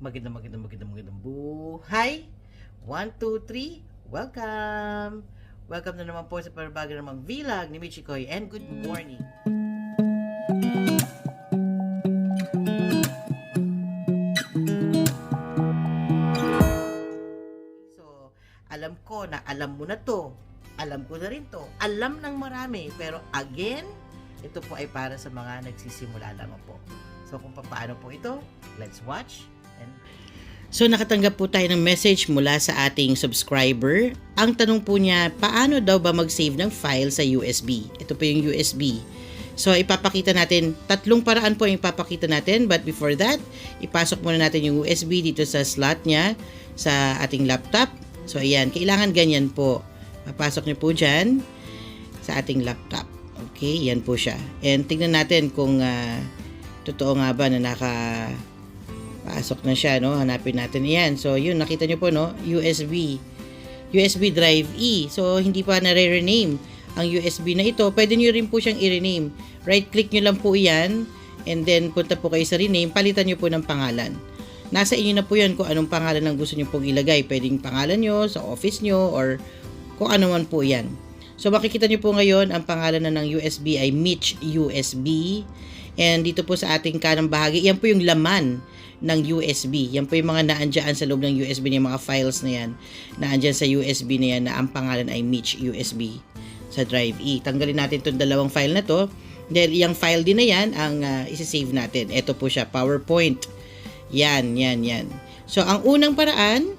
Magandang, magandang, magandang, magandang buhay. 1, 2, 3, welcome! Welcome na naman po sa panabago namang vlog ni Michikoy and good morning. So, alam ko na alam mo na to. Alam ko na rin to. Alam ng marami. Pero again, ito po ay para sa mga nagsisimula lamang po. So, kung paano po ito, let's watch. And... So, nakatanggap po tayo ng message mula sa ating subscriber. Ang tanong po niya, paano daw ba mag-save ng file sa USB? Ito po yung USB. So, ipapakita natin, tatlong paraan po yung ipapakita natin. But before that, ipasok muna natin yung USB dito sa slot niya sa ating laptop. So, ayan, kailangan ganyan po. Papasok niyo po dyan sa ating laptop. Okay, yan po siya. And tingnan natin kung ah, totoo nga ba na naka pasok na siya, no? Hanapin natin yan. So, yun, nakita niyo po, no? USB. USB drive E. So, hindi pa nare-rename ang USB na ito. Pwede niyo rin po siyang i-rename. Right-click niyo lang po yan. And then, punta po kayo sa rename. Palitan niyo po ng pangalan. Nasa inyo na po yan kung anong pangalan ang gusto niyo pong ilagay. Pwedeng pangalan niyo sa office niyo or kung ano man po yan. So, makikita niyo po ngayon, ang pangalan na ng USB ay Mitch USB. And dito po sa ating kanang bahagi, yan po yung laman ng USB. Yan po yung mga naandyan sa loob ng USB niya, mga files na yan. Naandyan sa USB na yan na ang pangalan ay Mitch USB sa drive E. Tanggalin natin itong dalawang file na to. Dahil yung file din na yan ang uh, isi-save natin. Ito po siya, PowerPoint. Yan, yan, yan. So, ang unang paraan,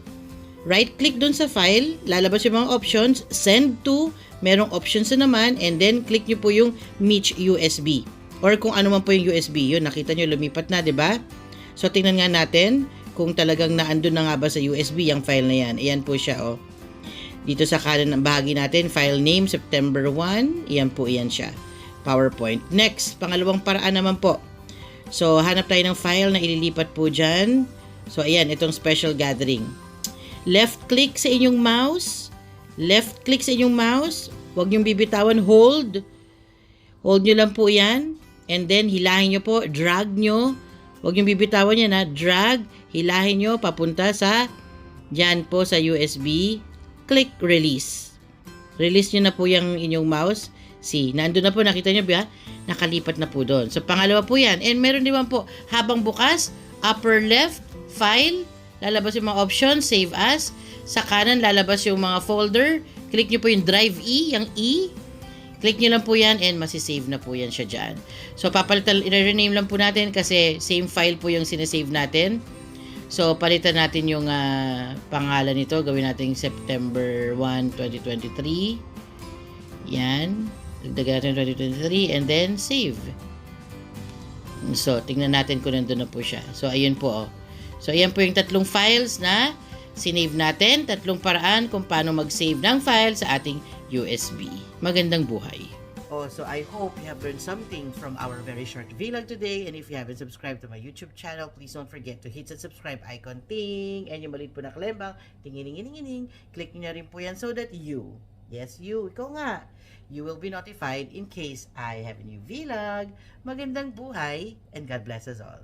right-click dun sa file, lalabas yung mga options, send to, merong options na naman, and then click nyo po yung Mitch USB. Or kung ano man po yung USB, yun, nakita nyo, lumipat na, di ba? So, tingnan nga natin kung talagang naandun na nga ba sa USB yung file na yan. Ayan po siya, oh. Dito sa kanan ng bahagi natin, file name, September 1. Ayan po, ayan siya. PowerPoint. Next, pangalawang paraan naman po. So, hanap tayo ng file na ililipat po dyan. So, ayan, itong special gathering. Left click sa inyong mouse. Left click sa inyong mouse. Huwag niyong bibitawan. Hold. Hold nyo lang po yan. And then, hilahin nyo po. Drag nyo. Huwag niyong bibitawan yan ha. Drag. Hilahin nyo papunta sa dyan po sa USB. Click release. Release nyo na po yung inyong mouse. See, nandun na po, nakita nyo ba? Nakalipat na po doon. So, pangalawa po yan. And meron din po, habang bukas, upper left, file, lalabas yung mga options, save as. Sa kanan, lalabas yung mga folder. Click nyo po yung drive E, yung E. Click nyo lang po yan and masisave na po yan siya dyan. So, papalitan, i-rename lang po natin kasi same file po yung sinasave natin. So, palitan natin yung ah, pangalan nito. Gawin natin September 1, 2023. Yan. Dagdagan natin 2023 and then save. So, tingnan natin kung nandun na po siya. So, ayun po. Oh. So, ayan po yung tatlong files na sinave natin. Tatlong paraan kung paano mag-save ng file sa ating USB. Magandang buhay. Oh, so I hope you have learned something from our very short vlog today. And if you haven't subscribed to my YouTube channel, please don't forget to hit the subscribe icon ting. And yung maliit po na kalembang, tingining-ining-ining. Click nyo rin po yan so that you, yes you, ikaw nga, you will be notified in case I have a new vlog. Magandang buhay and God bless us all.